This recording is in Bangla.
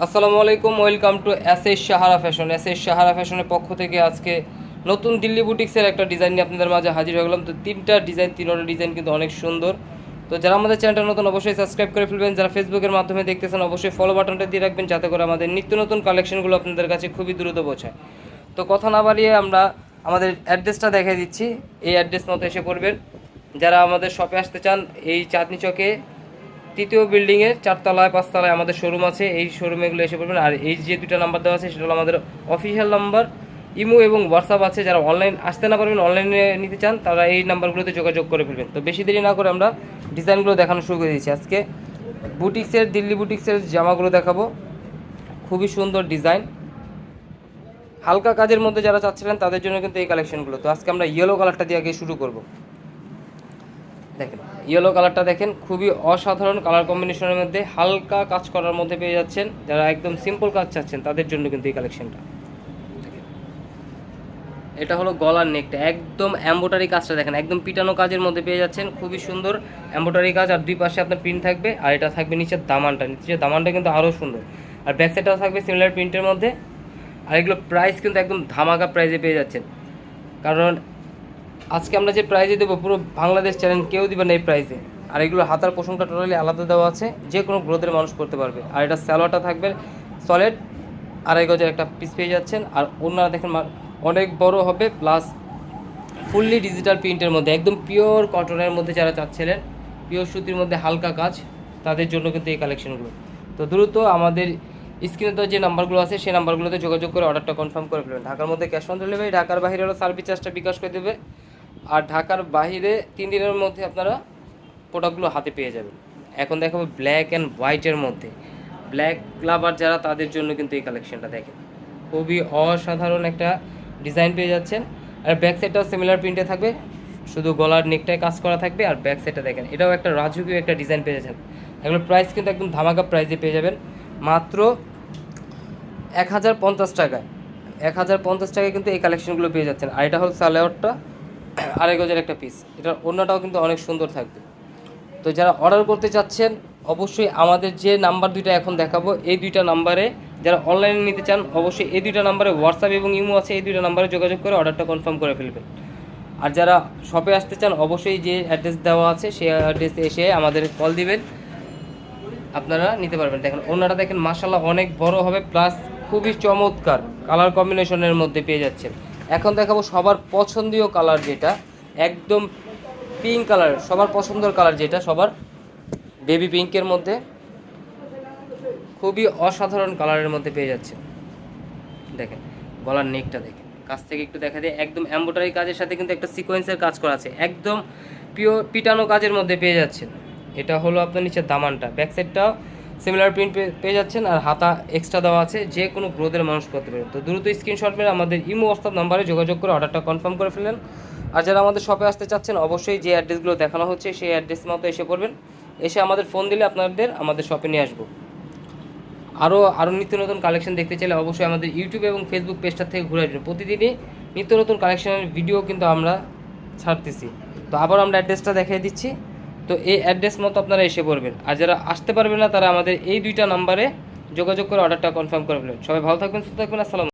আসসালামু আলাইকুম, welcome to S S Sahara fashion. S S Sahara ফ্যাশনের পক্ষ থেকে আজকে নতুন দিল্লি বুটিক্সের একটা ডিজাইন নিয়ে আপনাদের মাঝে হাজির হয়ে গেলাম। তো তিনটা ডিজাইন তিনটা ডিজাইন কিন্তু অনেক সুন্দর। তো যারা আমাদের চ্যানেলটা নতুন, অবশ্যই সাবস্ক্রাইব করে ফেলবেন। যারা ফেসবুকের মাধ্যমে দেখতেছেন, অবশ্যই ফলো বাটনটা দিয়ে রাখবেন, যাতে করে আমাদের নিত্য নতুন কালেকশনগুলো আপনাদের কাছে খুবই দ্রুত পৌঁছায়। তো কথা না বাড়িয়ে আমরা আমাদের অ্যাড্রেসটা দেখে দিচ্ছি। এই অ্যাড্রেস মতো এসে পড়বেন। যারা আমাদের শপে আসতে চান, এই চাঁদনি চকে তৃতীয় বিল্ডিংয়ে চারতলায়, পাঁচতলায় আমাদের শোরুম আছে। এই শোরুমে এগুলো এসে পড়বেন। আর এই যে দুটা নাম্বার দেওয়া আছে, সেটা হলো আমাদের অফিসিয়াল নাম্বার ইমো এবং হোয়াটসঅ্যাপ আছে। যারা অনলাইন আসতে না পারবেন অনলাইনে নিতে চান, তারা এই নাম্বারগুলোতে যোগাযোগ করে ফেলবেন। তো বেশি দেরি না করে আমরা ডিজাইনগুলো দেখানো শুরু করে দিয়েছি। আজকে বুটিক্সের, দিল্লি বুটিক্সের জামাগুলো দেখাবো। খুবই সুন্দর ডিজাইন হালকা কাজের মধ্যে যারা চাচ্ছিলেন, তাদের জন্য কিন্তু এই কালেকশনগুলো তো আজকে আমরা ইয়েলো কালারটা দিয়ে আগে শুরু করব। দেখেন ইয়েলো কালারটা দেখেন, খুবই অসাধারণ কালার কম্বিনেশনের মধ্যে হালকা কাজ করার মধ্যে পেয়ে যাচ্ছেন, যারা একদম সিম্পল কাজ চাচ্ছেন, তাদের জন্য কিন্তু এই কালেকশনটা এটা হলো গলার নেকটা একদম এম্বোটারি কাজটা দেখেন, একদম পিটানো কাজের মধ্যে পেয়ে যাচ্ছেন, খুবই সুন্দর এম্বোটারি কাজ, আর দুই পাশে আপনার প্রিন্ট থাকবে, আর এটা থাকবে নিচের দামানটা নিচের দামানটা কিন্তু আরও সুন্দর। আর ব্যাক সাইডটাও থাকবে সিমিলার প্রিন্টের মধ্যে, আর এগুলো প্রাইস কিন্তু একদম ধামাকা প্রাইসে পেয়ে যাচ্ছেন। কারণ আজকে আমরা যে প্রাইজে দেবো, পুরো বাংলাদেশ চ্যানেল কেউ দিবে না এই প্রাইজে আর এগুলো হাতার পোষণটা টোটালি আলাদা দেওয়া আছে, যে কোনো গ্রোথের মানুষ করতে পারবে। আর এটা স্যালোয়ারটা থাকবে সলিড আড়াই গজের একটা পিস পেয়ে যাচ্ছেন। আর অন্যরা দেখেন অনেক বড় হবে প্লাস ফুললি ডিজিটাল প্রিন্টের মধ্যে, একদম পিওর কটনের মধ্যে যারা চাচ্ছিলেন পিওর সুতির মধ্যে হালকা কাজ, তাদের জন্য কিন্তু এই কালেকশনগুলো তো দ্রুত আমাদের স্ক্রিনে তো যে নাম্বারগুলো আছে, সেই নাম্বারগুলোতে যোগাযোগ করে অর্ডারটা কনফার্ম করে ফেলবেন। ঢাকার মধ্যে ক্যাশ অন ডেলিভারি ঢাকার বাইরে সার্ভিস চার্জটা বিকাশ করে দেবে। আর ঢাকার বাইরে তিন দিনের মধ্যে আপনারা প্রোডাক্টগুলো হাতে পেয়ে যাবেন। এখন দেখাবো ব্ল্যাক অ্যান্ড হোয়াইটের মধ্যে। ব্ল্যাক লাভার যারা, তাদের জন্য কিন্তু এই কালেকশনটা দেখেন। খুবই অসাধারণ একটা ডিজাইন পেয়ে যাচ্ছেন। আর ব্যাক সাইডটাও সিমিলার প্রিন্টে থাকবে। শুধু গলার নেকটায় কাজ করা থাকবে আর ব্যাক সাইডটা দেখেন। এটাও একটা রাজকীয় একটা ডিজাইন পেয়ে যাচ্ছেন। এগুলোর প্রাইস কিন্তু একদম ধামাকা প্রাইসে পেয়ে যাবেন। মাত্র এক হাজার পঞ্চাশ টাকায়। এক হাজার পঞ্চাশ টাকায় কিন্তু এই কালেকশনগুলো পেয়ে যাচ্ছেন। আর এটা হল সালোয়ারটা আড়াই গজের একটা পিস এটার অন্যটাও কিন্তু অনেক সুন্দর থাকবে। তো যারা অর্ডার করতে চাচ্ছেন, অবশ্যই আমাদের যে নাম্বার দুইটা এখন দেখাবো, এই দুইটা নাম্বারে যারা অনলাইনে নিতে চান, অবশ্যই এই দুইটা নাম্বারে হোয়াটসঅ্যাপ এবং ইমো আছে, এই দুইটা নাম্বারে যোগাযোগ করে অর্ডারটা কনফার্ম করে ফেলবেন। আর যারা শপে আসতে চান, অবশ্যই যে অ্যাড্রেস দেওয়া আছে, সেই অ্যাড্রেসে এসে আমাদের কল দিবেন। আপনারা নিতে পারবেন। দেখেন ওনারা দেখেন মাসাল্লাহ অনেক বড় হবে প্লাস খুবই চমৎকার কালার কম্বিনেশনের মধ্যে পেয়ে যাচ্ছেন। এখন দেখাবো সবার পছন্দীয় কালার যেটা, একদম পিঙ্ক কালার সবার পছন্দের কালার যেটা, সবার বেবি পিঙ্কের মধ্যে। খুবই অসাধারণ কালারের মধ্যে পেয়ে যাচ্ছে দেখেন, গলার নেকটা দেখেন। কাছ থেকে একটু দেখা যায়, একদম এম্বোটারি কাজের সাথে কিন্তু একটা সিকোয়েন্সের কাজ করা আছে। একদম পিওর পিটানো কাজের মধ্যে পেয়ে যাচ্ছেন। এটা হলো আপনার নিচের দামানটা। ব্যাক সাইডটাও সিমিলার প্রিন্ট পেয়ে যাচ্ছেন আর হাতা এক্সট্রা দেওয়া আছে যে কোনো গ্রোথের মানুষ করতে পারে তো দ্রুত স্ক্রিনশট মেরে আমাদের ইমো হোয়াটসঅ্যাপ নাম্বারে যোগাযোগ করে অর্ডারটা কনফার্ম করে ফেলেন আর যারা আমাদের শপে আসতে চাচ্ছেন, অবশ্যই যে অ্যাড্রেসগুলো দেখানো হচ্ছে, সেই অ্যাড্রেস মতো এসে পড়বেন। এসে আমাদের ফোন দিলে আপনাদের, আমাদের শপে নিয়ে আসব। আরও আরও নিত্য নতুন কালেকশন দেখতে চাইলে অবশ্যই আমাদের ইউটিউব এবং ফেসবুক পেজটা থেকে ঘুরে আসবেন। প্রতিদিনই নিত্য নতুন কালেকশনের ভিডিও কিন্তু আমরা ছাড়তেছি। তো আবার আমরা অ্যাড্রেসটা দেখিয়ে দিচ্ছি। তো এই অ্যাড্রেস মতো আপনারা এসে পড়বেন। আর যারা আসতে পারবেন না, তারা আমাদের এই দুইটা নাম্বারে যোগাযোগ করে অর্ডারটা কনফার্ম করে সবাই ভালো থাকবেন, সুস্থ থাকবেন, আসসালাম